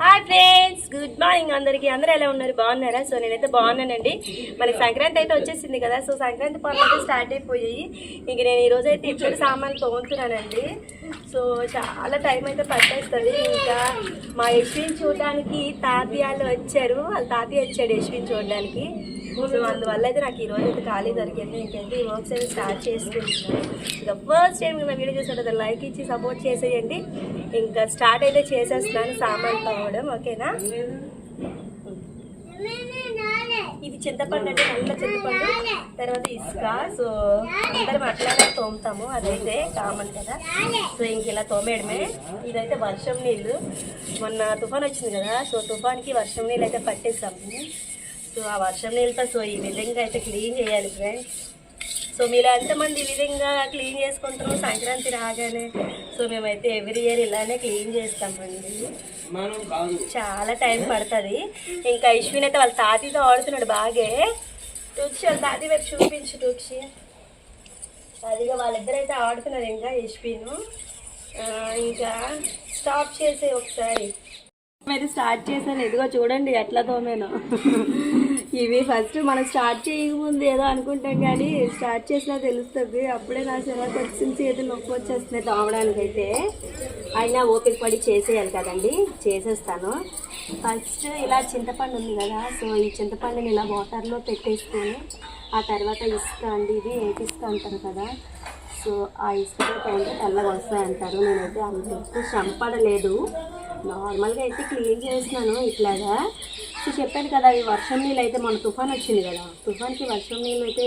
Hi friends good morning అందరికీ అందరూ ఎలా ఉన్నారు? బాగున్నారా? సో నేనైతే బాగున్నానండి. మనకి సంక్రాంతి అయితే వచ్చేసింది కదా? సో సంక్రాంతి పనులు అయితే స్టార్ట్ అయిపోయాయి. ఇంక నేను ఈరోజు అయితే ఇద్దరు సామాన్లు తోముతున్నానండి. సో చాలా టైం అయితే పట్టేస్తుంది. ఇంకా మా యశ్విని చూడడానికి తాతయ్యలు వచ్చారు. వాళ్ళ తాతయ్య వచ్చాడు యశ్విని చూడడానికి. సో అందువల్ల అయితే నాకు ఈ రోజు అయితే ఖాళీ దొరికింది. ఇంకైతే ఈ వర్క్స్ అయితే స్టార్ట్ చేసుకుంటున్నాను. ఇక ఫస్ట్ టైం నా వీడియో చూసినట్టు లైక్ ఇచ్చి సపోర్ట్ చేసేయండి. ఇంకా స్టార్ట్ అయితే చేసేస్తున్నాను సామాన్ తవ్వడం ఓకేనా? ఇది చింతపండు అంటే నల్ల చింతపండు తర్వాత ఇసుక. సో అందరం అట్లానే తోముతాము అదైతే కామన్ కదా. సో ఇంక ఇలా తోమేయడమే. ఇదైతే వర్షం నీళ్ళు. మొన్న తుఫాన్ వచ్చింది కదా సో తుఫాన్కి వర్షం నీళ్ళు అయితే పట్టేసాము సో ఆ వర్షం నీళ్ళతో సో ఈ విధంగా అయితే క్లీన్ చేయాలి ఫ్రెండ్స్ సో మీరు ఎంతమంది ఈ విధంగా క్లీన్ చేసుకుంటారు సంక్రాంతి రాగానే. సో మేమైతే ఎవ్రీ ఇయర్ ఇలానే క్లీన్ చేస్తామండి చాలా టైం పడుతుంది. ఇంకా అశ్విన్ అయితే వాళ్ళ తాతయ్యతో ఆడుతున్నాడు బాగే. టూక్షి వాళ్ళ తాతయ్య వైపు చూపించు టూక్షి అదిగా వాళ్ళిద్దరైతే ఆడుతున్నారు ఇంకా ఆ, ఇంకా స్టాప్ చేసే ఒకసారి. అయితే స్టార్ట్ చేశాను. ఇదిగో చూడండి ఎట్లా తోమేను ఇవి ఫస్ట్ మనం స్టార్ట్ చేయకముందు ఏదో అనుకుంటాం కానీ స్టార్ట్ చేసినా తెలుస్తుంది. అప్పుడే నా చిరాకు వచ్చిన చేతులు నొప్పి వచ్చేస్తున్నాయి తోమడానికి అయితే అయినా ఓపిక పడి చేసేయాలి కదండి. చేసేస్తాను. ఫస్ట్ ఇలా చింతపండు ఉంది కదా సో ఈ చింతపండుని ఇలా వాటర్లో పెట్టేసుకొని ఆ తర్వాత ఇసుక అండి ఇది ఏంటి ఇసుక అంటారు కదా. సో ఆ ఇసుకతో తోమితే తెల్లగా వస్తాయి అంటారు. నేనైతే అంత శ్రమ పడలేదు నార్మల్గా అయితే క్లీన్ చేసినాను ఇట్లాగా. సో చెప్పాను కదా ఈ వర్షం నీళ్ళు అయితే మన తుఫాన్ వచ్చింది కదా. తుఫాన్కి వర్షం నీళ్ళు అయితే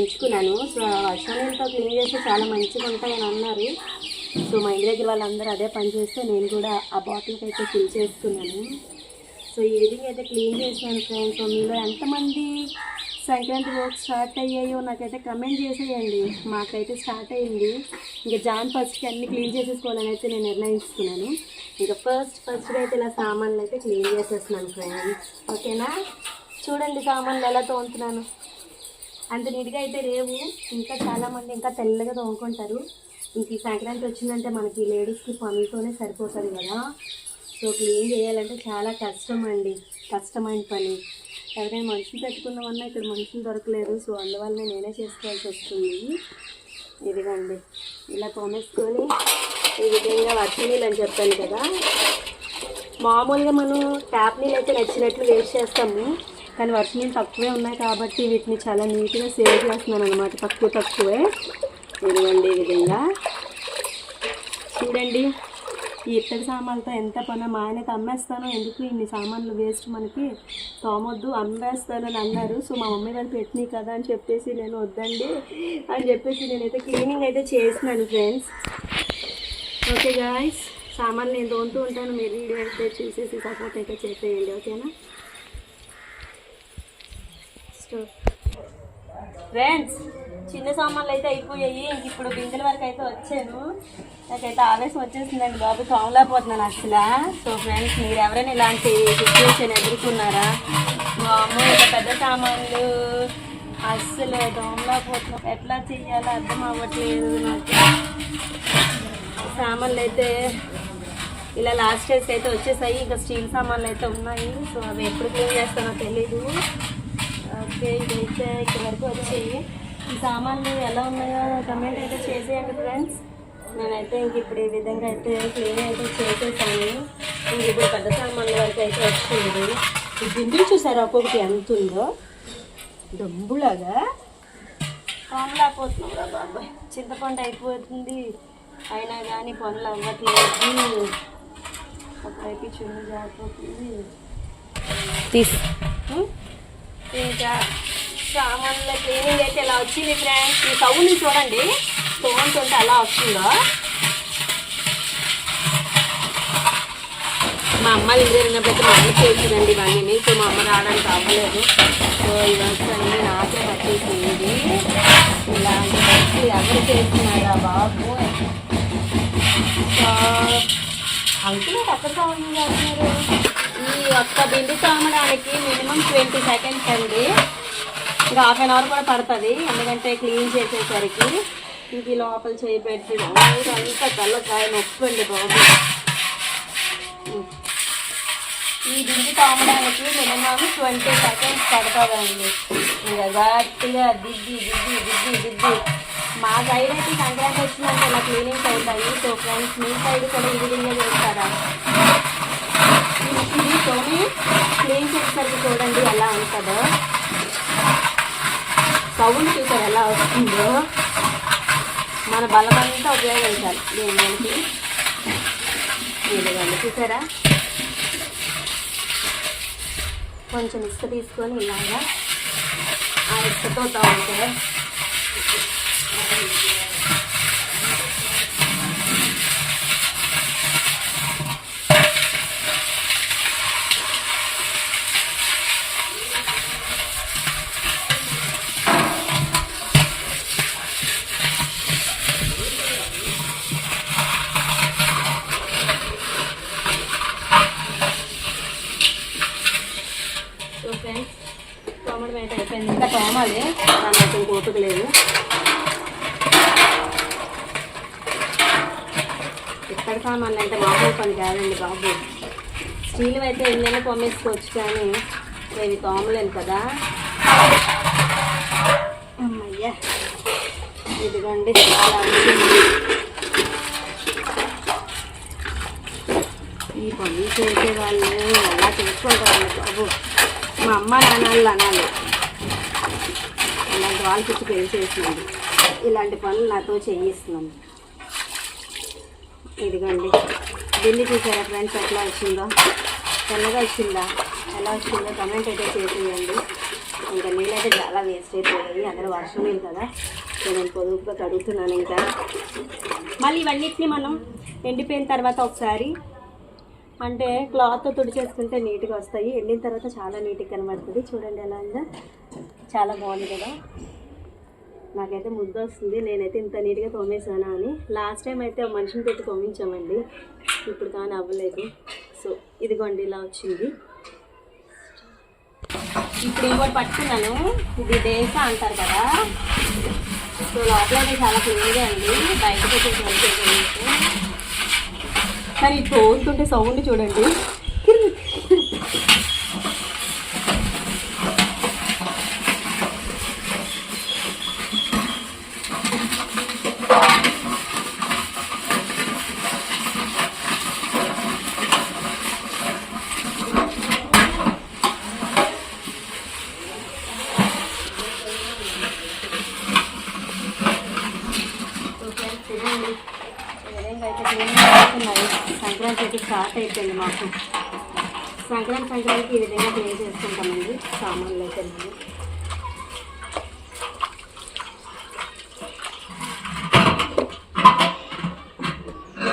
ఉంచుకున్నాను. సో వర్షం నీళ్ళతో క్లీన్ చేస్తే చాలా మంచిగా ఉంటాయని అన్నారు. సో మా ఇంటి దగ్గర వాళ్ళందరూ అదే పని చేస్తే నేను కూడా ఆ బాటిల్కి అయితే ఫిల్ చేసుకున్నాను సో ఈ విధంగా అయితే క్లీన్ చేసినాను ఫ్రెండ్స్. సో మీలో ఎంతమంది సంక్రాంతి వర్క్ స్టార్ట్ అయ్యాయో నాకైతే కమెంట్ చేసేయండి. మాకైతే స్టార్ట్ అయ్యింది ఇంకా జాన్ ఫస్ట్కి అన్ని క్లీన్ చేసేసుకోవాలని అయితే నేను నిర్ణయించుకున్నాను. ఇంకా ఫస్ట్ ఫస్ట్ అయితే ఇలా సామాన్లు అయితే క్లీన్ చేసేస్తున్నాను ఫ్రెండ్స్ ఓకేనా? చూడండి సామాన్లు ఎలా తోముతున్నాను. అంత నీట్గా అయితే లేవు. ఇంకా చాలామంది ఇంకా తెల్లగా తోముకుంటారు. ఇంక ఈ సంక్రాంతి వచ్చిందంటే మనకి లేడీస్కి పనులతోనే సరిపోతుంది కదా. సో క్లీన్ చేయాలంటే చాలా కష్టం అండి. కష్టమైన పని. ఎవరైనా మనుషులు పెట్టుకున్నామన్నా ఇక్కడ మనుషులు దొరకలేదు. సో అందువల్ల నేనే చేసుకోవాల్సి వస్తుంది. ఇదిగండి. ఇలా తోమేసుకొని ఈ విధంగా వర్షం నీళ్ళు అని చెప్పాను కదా. మామూలుగా మనం ట్యాప్ నీళ్ళు అయితే నచ్చినట్లు వేస్ట్ చేస్తాము. కానీ వర్షం నీళ్ళు తక్కువే ఉన్నాయి కాబట్టి వీటిని చాలా నీట్గా సేవ్ చేస్తున్నాను అనమాట తక్కువ తక్కువే. ఇదిగోండి ఈ విధంగా. చూడండి. ఈ ఇత్తడి సామాన్లతో ఎంత పని మా ఆయనకి అమ్మేస్తాను. ఎందుకు ఇన్ని సామాన్లు వేస్ట్ మనకి? తోమొద్దు అమ్మేస్తాను అని అన్నారు. సో మా మమ్మీ వాళ్ళు పెట్టినాయి కదా అని చెప్పేసి నేను వద్దండి అని చెప్పేసి నేనైతే క్లీనింగ్ అయితే చేసినాను ఫ్రెండ్స్ ఓకే గాయస్ సామాన్లు నేను తోముతూ ఉంటాను. మీరు వీడియో అయితే చూసేసి సపోర్ట్ అయితే చేసేయండి ఓకేనా ఫ్రెండ్స్ చిన్న సామాన్లు అయితే అయిపోయాయి. ఇప్పుడు బిందెల వరకు అయితే వచ్చాను. నాకైతే ఆవేశం వచ్చేసిందండి బాబు. తోమలేకపోతున్నాను అసలు. సో ఫ్రెండ్స్ మీరు ఎవరైనా ఇలాంటి సిచ్యువేషన్ ఎదుర్కొన్నారా? మా అమ్మ పెద్ద సామాన్లు. అస్సలు తోమలేకపోతున్నాం ఎట్లా చెయ్యాలో అర్థం అవ్వట్లేదు నాకు. సామాన్లు అయితే ఇలా లాస్ట్ డేస్ అయితే వచ్చేసాయి. ఇంకా స్టీల్ సామాన్లు అయితే ఉన్నాయి. సో అవి ఎప్పుడు క్లీన్ చేస్తానో తెలీదు. ఓకే ఇదైతే ఇక్కడ వరకు వచ్చాయి. ఈ సామాన్లు ఎలా ఉన్నాయో కమెంట్ అయితే చేసేయండి ఫ్రెండ్స్ నేనైతే ఇంక ఇప్పుడు ఈ విధంగా అయితే క్లీన్ అయితే చేసేసాను. ఇంక ఇప్పుడు పెద్ద సామాన్ల వరకు అయితే వచ్చింది. ఈ బిందులు చూసారా ఒక్కొక్కటి ఎంత ఉందో? డబ్బులాగా పనులు బాబాయ్. చింతపండు అయిపోతుంది. అయినా కానీ పనులు అవ్వట్లేదు. ఒకవైపు చున్ను జారిపోతుంది. తీసు. ఇంకా సామాన్ల క్లీనింగ్ అయితే ఎలా వచ్చింది ఫ్రెండ్స్ ఈ సౌండ్ చూడండి. తోముతుంటే అలా వస్తుందో? మా అమ్మ ఇంటి మా అమ్మ చేసిందండి ఇవన్నీ. సో మా అమ్మ రావడానికి అవ్వలేదు. సో ఇవన్నీ అన్నీ నాకే పట్టేసింది. ఇలాంటి పట్టి ఎవరు చేస్తున్నారా బాబు? సో అంకుల్ ఎక్కడ సౌండ్ చేస్తున్నారు. ఈ ఒక్క బిందు తోమడానికి మినిమం ట్వంటీ సెకండ్స్ అండి. ఇంకా హాఫ్ అన్ అవర్ కూడా పడుతుంది. ఎందుకంటే క్లీన్ చేసేసరికి ఇది లోపల చేయి పెట్టి అంతా కళ్ళకాయ నొప్పి అండి బాబు ఈ బింది తోమడానికి మినిమం ట్వంటీ సెకండ్స్ పడుతుందండి. ఇంకా గట్టిగా దిద్ది దిద్ది దిద్ది దిద్ది మా సైడ్ అయితే సంక్రాంతి వచ్చిందంటే ఇలా క్లీనింగ్స్ అవుతాయి. సో ఫ్రెండ్స్ మీ సైడ్ కూడా ఈ విధంగా చేస్తారా? ఇది తోమి క్లీన్ చేసేసరికి చూడండి ఎలా ఉంటుందో. సౌండ్ చూసారు ఎలా వస్తుందో? మన బలమంతా ఉపయోగించాలి. దేనికి ఇదిగోండి చూసారా? కొంచెం ఇసుక తీసుకొని ఇలాగా ఆ ఇసుకతో తాగితే సో ఫ్రెండ్స్ తోమడం అయితే అయిపోయింది. ఇంకా తోమాలి. దానికి ఇంక ఓపిక లేదు. ఇక్కడ సామాన్లు అంటే మామూలు పని కాదండి బాబు. స్టీల్ అయితే ఎన్నైనా తోమేసుకోవచ్చు కానీ నేను తోమలేను కదా. అమ్మయ్యా. ఇదిగోండి. అలా ఈ పనులు చేసే వాళ్ళు ఎలా చేసుకుంటారు బాబు? మా అమ్మ నాన్నలు అనాలి. అలాంటి వాళ్ళకి ఇచ్చి పెళ్ళి ఇలాంటి పనులు నాతో చేయిస్తున్నాను ఇదిగోండి. ఢిల్లీ చూసారా ఫ్రెండ్స్ ఎట్లా వచ్చిందో? తెల్లగా వచ్చిందా? ఎలా వచ్చిందో కమెంట్ అయితే చేసేయండి. ఇంకా నీళ్ళైతే చాలా వేస్ట్ అయిపోయాయి. అందరూ వర్షం లేదు కదా? నేను పొదుపుగా కడుగుతున్నాను ఇంకా. మళ్ళీ ఇవన్నిటిని మనం ఎండిపోయిన తర్వాత ఒకసారి అంటే క్లాత్తో తుడిచేసుకుంటే నీట్గా వస్తాయి. ఎండిన తర్వాత చాలా నీట్గా కనబడుతుంది. చూడండి ఎలా ఉందో. చాలా బాగుంది కదా. నాకైతే ముద్ద వస్తుంది. నేనైతే ఇంత నీట్గా తోమేసానా అని. లాస్ట్ టైం అయితే మనిషిని పెట్టి తోమించామండి. ఇప్పుడు కానీ అవ్వలేదు. సో ఇదిగోండి ఇలా వచ్చింది. ఇప్పుడు ఇంకోటి పట్టుకున్నాను. ఇది దేశ అంటారు కదా. సో లోపల చాలా క్లీన్గా అండి బయటకు వచ్చేసి మంచిగా కానీ తోలుతుంటే సౌండ్ చూడండి సో ఫ్రెండ్స్ ఇదండి ఈ విధంగా అయితే క్లీనింగ్ అవుతున్నాయి సంక్రాంతి అయితే స్టార్ట్ అయిపోయింది మాకు. సంక్రాంతి సంక్రాంతికి ఈ విధంగా క్లీన్ చేసుకుంటామండి సామాన్లు అయితే మేము.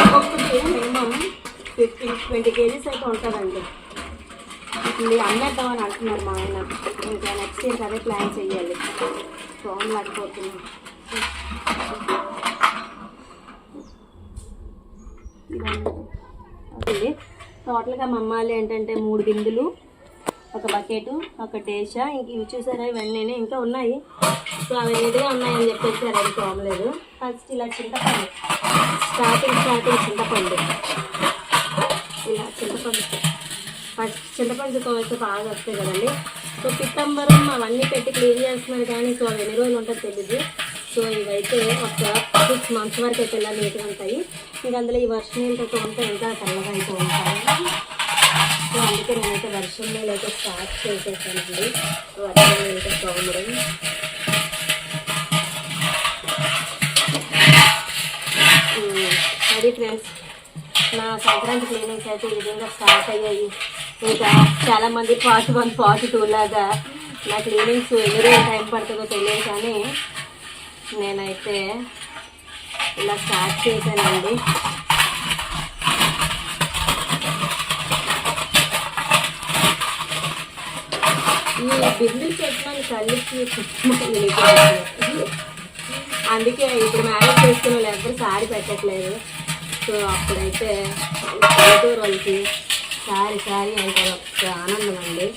ఒక్కొక్కటి మినిమం ఫిఫ్టీన్ ట్వంటీ కేజీస్ అయితే ఉంటుందండి. ఇది అమ్మేద్దామని అంటున్నారు మా ఆయన. ఇంకా నెక్స్ట్ ఇయర్ అదే ప్లాన్ చేయాలి. ఫోన్ లేకపోతున్నాం అది టోటల్గా మమ్మాలి ఏంటంటే మూడు బిందులు ఒక బకెట్ ఒక టేషా ఇంక ఇవి చూసారా ఇవన్నీ ఇంకా ఉన్నాయి. సో అవి నీట్గా ఉన్నాయని చెప్పేసి అది తోమలేదు ఫస్ట్ ఇలా చింతపండు. స్టార్టింగ్ స్టార్టింగ్ చింతపండు. ఇలా చింతపండు. ఫస్ట్ చింతపండు తోమైతే బాగా వస్తాయి కదండి. సో పిత్తంబరం అవన్నీ పెట్టి క్లీన్ చేస్తున్నారు కానీ సో అవి ఎన్ని రోజులు ఉంటుందో తెలియదు సో ఇవైతే ఒక సిక్స్ మంత్స్ వరకు అయితే ఇలా నీట్గా ఉంటాయి. ఇంకా అందులో ఈ వర్షం నీళ్ళతో ఉంటే ఇంకా తెల్లగా అయితే ఉంటాయి. సో అందుకే నేనైతే వర్షం నీళ్ళు అయితే స్టార్ట్ చేసేసానండి. వర్షం నీళ్ళతో తోమడం. అది ఫ్రెండ్స్ నా సంక్రాంతి క్లీనింగ్స్ అయితే ఈ విధంగా స్టార్ట్ అయ్యాయి. ఇంకా చాలామంది పార్ట్ వన్ పార్ట్ టూ లాగా నా క్లీనింగ్స్ ఎన్ని రోజులు టైం పడుతుందో తెలియదు కానీ నేనైతే ఇలా స్టార్ట్ చేశానండి. ఈ బిల్లు పెట్టిన కలిసి అందుకే ఇప్పుడు మ్యారేజ్ చేసుకున్న వాళ్ళు ఎవరు సారీ పెట్టట్లేదు. సో అప్పుడైతే పల్లెటూరు వాళ్ళకి సారీ సారీ అంటే ఒక ఆనందం అండి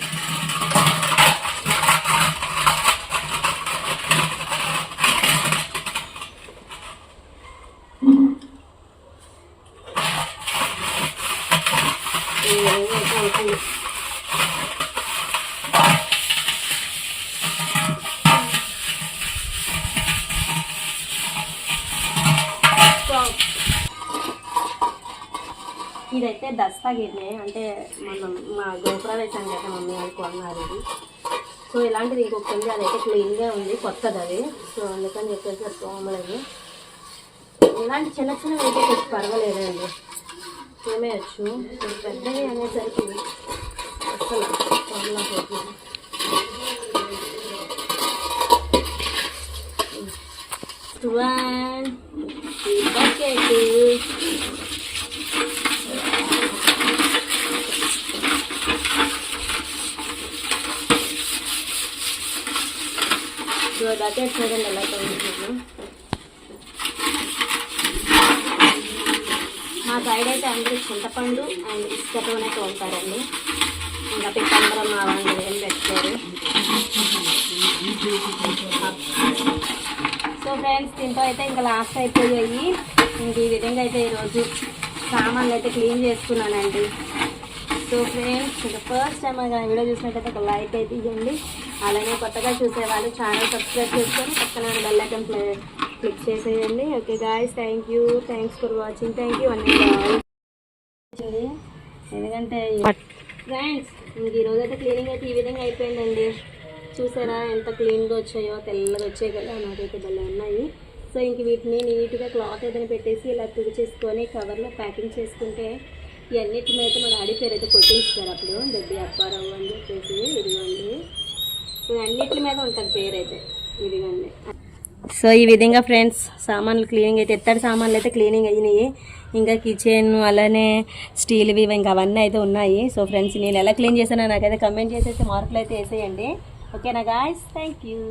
ఈ విధంగా అయితే అవుతుంది సో ఇదైతే దస్తాగిరినే అంటే మనం మా గోపురవేశం కదా మమ్మీ వాళ్ళు కొన్నారు ఇది. సో ఇలాంటిది ఇంకొకటి ఉంది అదైతే క్లీన్గా ఉంది కొత్తది అది. సో అందుకని చెప్పేసి అది తోమలేదు. ఇలాంటి చిన్న చిన్నవి అయితే కొంచెం పర్వాలేదండి. తోమేయచ్చు. పెద్దవి అనేసరికి అసలు తోమలేకపోతుంది వన్. బకెట్ సో బకెట్ చూడండి ఎలా తోముతున్నాను మా సైడ్ అయితే అందరూ చింతపండు అండ్ ఇసుకతోనే తోలుతారండి. ఇంకా పిట్టందరం మా వాళ్ళు ఏం పెట్టుకోరు. సో ఫ్రెండ్స్ దీంతో అయితే ఇంకా లాస్ట్ అయిపోయాయి. ఇంక ఈ విధంగా అయితే ఈరోజు సామాన్లు అయితే క్లీన్ చేసుకున్నానండి. సో ఫ్రెండ్స్ ఇంకా ఫస్ట్ టైం మన వీడియో చూసినట్టయితే ఒక లైక్ అయితే ఇవ్వండి. అలానే కొత్తగా చూసేవాళ్ళు ఛానల్ సబ్స్క్రైబ్ చేసుకొని పక్కన బెల్ ఐకన్ క్లిక్ చేసేయండి. Okay guys thank you thanks for watching thank you అన్ని ఎందుకంటే ఫ్రెండ్స్ ఇంక ఈరోజు అయితే క్లీనింగ్ అయితే ఈ విధంగా అయిపోయిందండి. చూసారా ఎంత క్లీన్గా వచ్చాయో తెల్లగా వచ్చాయి కదా నాకైతే భలే ఉన్నాయి. సో ఇంక వీటిని నీట్గా క్లాత్ ఏదైనా పెట్టేసి ఇలా తుడిచేసుకొని కవర్లో ప్యాకింగ్ చేసుకుంటే ఇవన్నిటి మీద మా డాడీ పేరు అయితే కొట్టించుతారు అప్పుడు. దొడ్డి అప్పారావు అని చెప్పేసి ఇదిగోండి. సో అన్నిటి మీద ఉంటుంది పేరు అయితే ఇదిగోండి సో ఈ విధంగా ఫ్రెండ్స్ సామాన్లు క్లీనింగ్ అయితే ఎత్తడి సామాన్లు అయితే క్లీనింగ్ అయినాయి. ఇంకా కిచెన్ అలానే స్టీల్వి ఇంకా అవన్నీ అయితే ఉన్నాయి. సో ఫ్రెండ్స్ నేను ఎలా క్లీన్ చేశానో నాకైతే కమెంట్ చేసేసి మార్కులు అయితే వేసేయండి. ఓకేనా గాయస్ థ్యాంక్ యూ